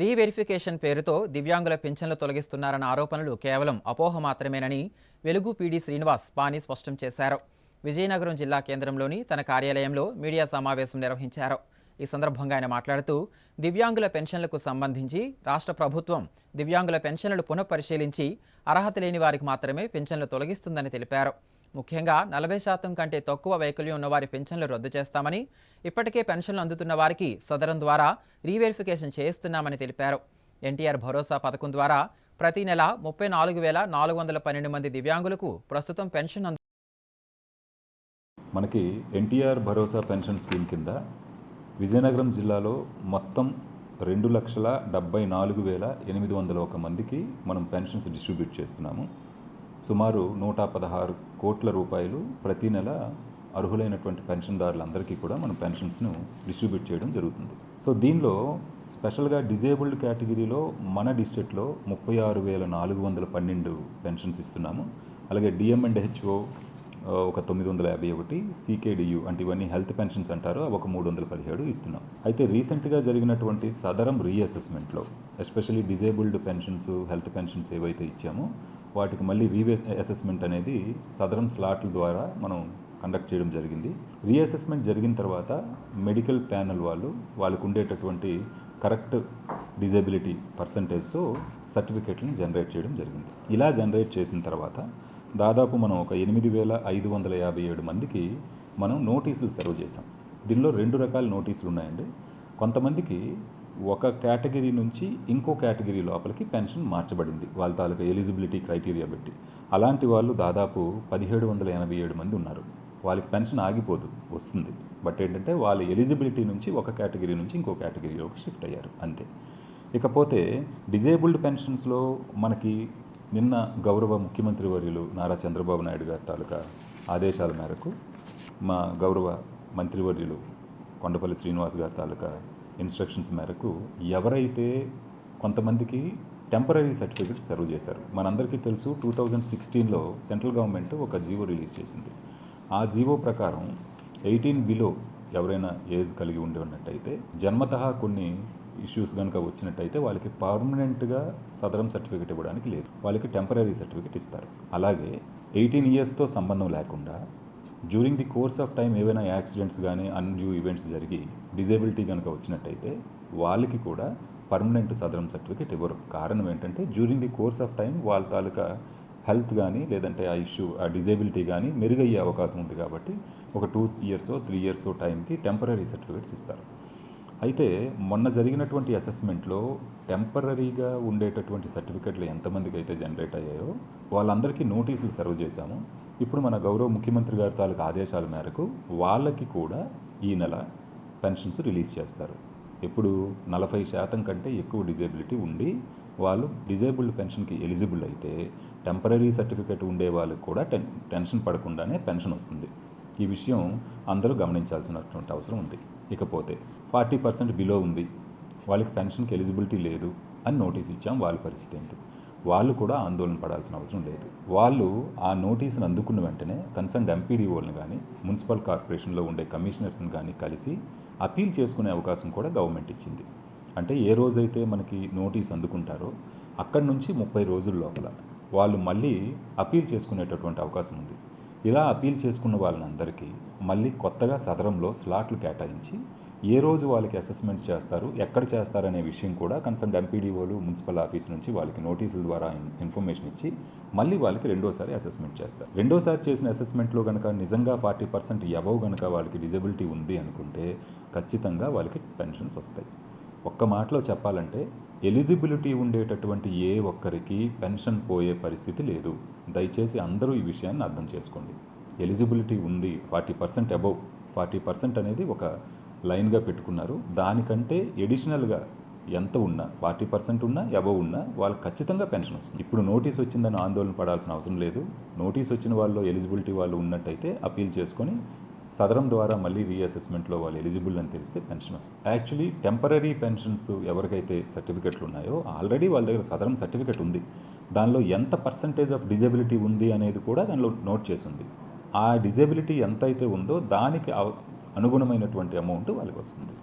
Reverification పేరుతో దివ్యాంగుల పింఛన్లు తొలగిస్తున్నారన్న ఆరోపణలు కేవలం అపోహ మాత్రమేనని వెలుగు పీడీ శ్రీనివాస్ పాని స్పష్టం చేశారు. విజయనగరం జిల్లా కేంద్రంలోని తన కార్యాలయంలో మీడియా సమావేశం నిర్వహించారు. ఈ సందర్భంగా ఆయన మాట్లాడుతూ దివ్యాంగుల పెన్షన్లకు సంబంధించి రాష్ట్ర ప్రభుత్వం దివ్యాంగుల పెన్షన్లు పునఃపరిశీలించి అర్హత లేని వారికి మాత్రమే పెన్షన్లు తొలగిస్తుందని తెలిపారు. ముఖ్యంగా నలభై శాతం కంటే తక్కువ వైకల్యం ఉన్నవారి పెన్షన్లు రద్దు చేస్తామని ఇప్పటికే పెన్షన్లు అందుతున్న వారికి సదరం ద్వారా రీవెరిఫికేషన్ చేయిస్తున్నామని తెలిపారు. ఎన్టీఆర్ భరోసా పథకం ద్వారా ప్రతి నెల ముప్పై నాలుగు వేల నాలుగు వందల పన్నెండు మంది దివ్యాంగులకు ప్రస్తుతం పెన్షన్ అందు మనకి ఎన్టీఆర్ భరోసా పెన్షన్ స్కీమ్ కింద విజయనగరం జిల్లాలో మొత్తం రెండు లక్షల డెబ్బై నాలుగు వేల ఎనిమిది వందల ఒక మందికి మనం పెన్షన్స్ డిస్ట్రిబ్యూట్ చేస్తున్నాము. సుమారు నూట పదహారు కోట్ల రూపాయలు ప్రతి నెల అర్హులైనటువంటి పెన్షన్దారులందరికీ కూడా మనం పెన్షన్స్ను డిస్ట్రిబ్యూట్ చేయడం జరుగుతుంది. సో దీనిలో స్పెషల్గా డిజేబుల్డ్ కేటగిరీలో మన డిస్ట్రిక్ట్లో ముప్పై ఆరు వేల నాలుగు వందల పన్నెండు పెన్షన్స్ ఇస్తున్నాము. అలాగే డిఎం అండ్ హెచ్ఓ ఒక తొమ్మిది వందల యాభై ఒకటి సీకేడియు అంటే ఇవన్నీ హెల్త్ పెన్షన్స్ అంటారు ఒక మూడు వందల పదిహేడు ఇస్తున్నాం. అయితే రీసెంట్గా జరిగినటువంటి Sadaram రీఅసెస్మెంట్లో especially disabled pensions health pensions ఏవైతే ఇచ్చామో వాటికి మళ్ళీ రీవే అసెస్మెంట్ అనేది సదరం స్లాట్ల ద్వారా మనం కండక్ట్ చేయడం జరిగింది. రీఅసెస్మెంట్ జరిగిన తర్వాత మెడికల్ ప్యానల్ వాళ్ళు వాళ్ళకు ఉండేటటువంటి కరెక్ట్ డిజేబిలిటీ పర్సంటేజ్తో సర్టిఫికేట్లను జనరేట్ చేయడం జరిగింది. ఇలా జనరేట్ చేసిన తర్వాత దాదాపు మనం ఒక ఎనిమిది వేల ఐదు వందల యాభై ఏడు మందికి మనం నోటీసులు సర్వ్ చేసాం దీనిలో రెండు రకాల నోటీసులు ఉన్నాయండి. కొంతమందికి ఒక కేటగిరీ నుంచి ఇంకో కేటగిరీ లోపలికి పెన్షన్ మార్చబడింది. వాళ్ళ తాలూకా ఎలిజిబిలిటీ క్రైటీరియా బట్టి అలాంటి వాళ్ళు దాదాపు పదిహేడు వందల ఎనభై ఏడు మంది ఉన్నారు. వాళ్ళకి పెన్షన్ ఆగిపోదు వస్తుంది. బట్ ఏంటంటే వాళ్ళ ఎలిజిబిలిటీ నుంచి ఒక కేటగిరీ నుంచి ఇంకో కేటగిరీలోకి షిఫ్ట్ అయ్యారు. అంతే. ఇకపోతే డిజేబుల్డ్ పెన్షన్స్లో మనకి నిన్న గౌరవ ముఖ్యమంత్రి వర్యులు నారా చంద్రబాబు నాయుడు గారి తాలూకా ఆదేశాల మేరకు మా గౌరవ మంత్రివర్యులు కొండపల్లి శ్రీనివాస్ గారి తాలూకా ఇన్స్ట్రక్షన్స్ మేరకు ఎవరైతే కొంతమందికి టెంపరీ సర్టిఫికెట్స్ సర్వ్ చేశారు మనందరికీ తెలుసు టూ థౌజండ్ సిక్స్టీన్లో సెంట్రల్ గవర్నమెంట్ ఒక జీవో రిలీజ్ చేసింది. ఆ జీవో ప్రకారం ఎయిటీన్ బిలో ఎవరైనా ఏజ్ కలిగి ఉండి ఉన్నట్టయితే జన్మతహా కొన్ని ఇష్యూస్ కనుక వచ్చినట్టయితే వాళ్ళకి పర్మనెంట్గా సదరం సర్టిఫికేట్ ఇవ్వడానికి లేదు. వాళ్ళకి టెంపరీ సర్టిఫికేట్ ఇస్తారు. అలాగే ఎయిటీన్ ఇయర్స్తో సంబంధం లేకుండా during the course of time ఏవైనా యాక్సిడెంట్స్ కానీ అన్యూ ఈవెంట్స్ జరిగి డిజేబిలిటీ కనుక వచ్చినట్టయితే వాళ్ళకి కూడా పర్మనెంట్ సదరం సర్టిఫికేట్ ఇవ్వరు. కారణం ఏంటంటే during the course of time వాళ్ళ తాలూకా హెల్త్ కానీ లేదంటే ఆ ఇష్యూ ఆ డిజేబిలిటీ కానీ మెరుగయ్యే అవకాశం ఉంది కాబట్టి ఒక టూ ఇయర్స్ త్రీ ఇయర్స్ టైంకి టెంపరీ సర్టిఫికేట్స్ ఇస్తారు. అయితే మొన్న జరిగినటువంటి అసెస్మెంట్లో టెంపరీగా ఉండేటటువంటి సర్టిఫికెట్లు ఎంతమందికి అయితే జనరేట్ అయ్యాయో వాళ్ళందరికీ నోటీసులు సర్వ్ చేశాము. ఇప్పుడు మన గౌరవ ముఖ్యమంత్రి గారి తాలూకు ఆదేశాల మేరకు వాళ్ళకి కూడా ఈ నెల పెన్షన్స్ రిలీజ్ చేస్తారు. ఇప్పుడు నలభై శాతం కంటే ఎక్కువ డిజేబిలిటీ ఉండి వాళ్ళు డిజేబుల్డ్ పెన్షన్కి ఎలిజిబుల్ అయితే టెంపరీ సర్టిఫికేట్ ఉండే వాళ్ళకి కూడా టెన్ టెన్షన్ పడకుండానే పెన్షన్ వస్తుంది. ఈ విషయం అందరూ గమనించాల్సినటువంటి అవసరం ఉంది. ఇకపోతే ఫార్టీ పర్సెంట్ బిలో ఉంది. వాళ్ళకి పెన్షన్కి ఎలిజిబిలిటీ లేదు అని నోటీస్ ఇచ్చాం వాళ్ళ పరిస్థితి ఏంటి? వాళ్ళు కూడా ఆందోళన పడాల్సిన అవసరం లేదు. వాళ్ళు ఆ నోటీసును అందుకున్న వెంటనే కన్సర్న్ ఎంపీడీఓలను కానీ మున్సిపల్ కార్పొరేషన్లో ఉండే కమిషనర్స్ని కానీ కలిసి అపీల్ చేసుకునే అవకాశం కూడా గవర్నమెంట్ ఇచ్చింది. అంటే ఏ రోజైతే మనకి నోటీస్ అందుకుంటారో అక్కడి నుంచి ముప్పై రోజుల లోపల వాళ్ళు మళ్ళీ అపీల్ చేసుకునేటటువంటి అవకాశం ఉంది. ఇలా అపీల్ చేసుకున్న వాళ్ళందరికీ మళ్ళీ కొత్తగా సదరంలో స్లాట్లు కేటాయించి ఏ రోజు వాళ్ళకి అసెస్మెంట్ చేస్తారు ఎక్కడ చేస్తారనే విషయం కూడా కన్సర్న్ ఎంపీడీఓలు మున్సిపల్ ఆఫీస్ నుంచి వాళ్ళకి నోటీసుల ద్వారా ఇన్ఫర్మేషన్ ఇచ్చి మళ్ళీ వాళ్ళకి రెండోసారి అసెస్మెంట్ చేస్తారు. రెండోసారి చేసిన అసెస్మెంట్లో కనుక నిజంగా ఫార్టీ పర్సెంట్ అబవ్ కనుక వాళ్ళకి డిజబిలిటీ ఉంది అనుకుంటే ఖచ్చితంగా వాళ్ళకి పెన్షన్స్ వస్తాయి. ఒక్క మాటలో చెప్పాలంటే ఎలిజిబిలిటీ ఉండేటటువంటి ఏ ఒక్కరికి పెన్షన్ పోయే పరిస్థితి లేదు. దయచేసి అందరూ ఈ విషయాన్ని అర్థం చేసుకోండి. ఎలిజిబిలిటీ ఉంది forty percent above. Forty percent అనేది ఒక లైన్గా పెట్టుకున్నారు. దానికంటే ఎడిషనల్గా ఎంత ఉన్నా ఫార్టీ పర్సెంట్ ఉన్నా అబవ్ ఉన్నా వాళ్ళకి ఖచ్చితంగా పెన్షన్ వస్తుంది. ఇప్పుడు నోటీస్ వచ్చిందని ఆందోళన పడాల్సిన అవసరం లేదు. నోటీస్ వచ్చిన వాళ్ళు ఎలిజిబిలిటీ వాళ్ళు ఉన్నట్టయితే అపీల్ చేసుకొని సదరం ద్వారా మళ్ళీ రీఅసెస్మెంట్లో వాళ్ళు ఎలిజిబుల్ అని తెలిస్తే పెన్షన్ వస్తుంది. యాక్చువల్లీ టెంపరీ పెన్షన్స్ ఎవరికైతే సర్టిఫికెట్లు ఉన్నాయో ఆల్రెడీ వాళ్ళ దగ్గర సదరం సర్టిఫికెట్ ఉంది. దానిలో ఎంత పర్సంటేజ్ ఆఫ్ డిజబిలిటీ ఉంది అనేది కూడా దానిలో నోట్ చేసి ఉంది. ఆ డిజబిలిటీ ఎంత అయితే ఉందో దానికి అనుగుణమైనటువంటి అమౌంట్ వాళ్ళకి వస్తుంది.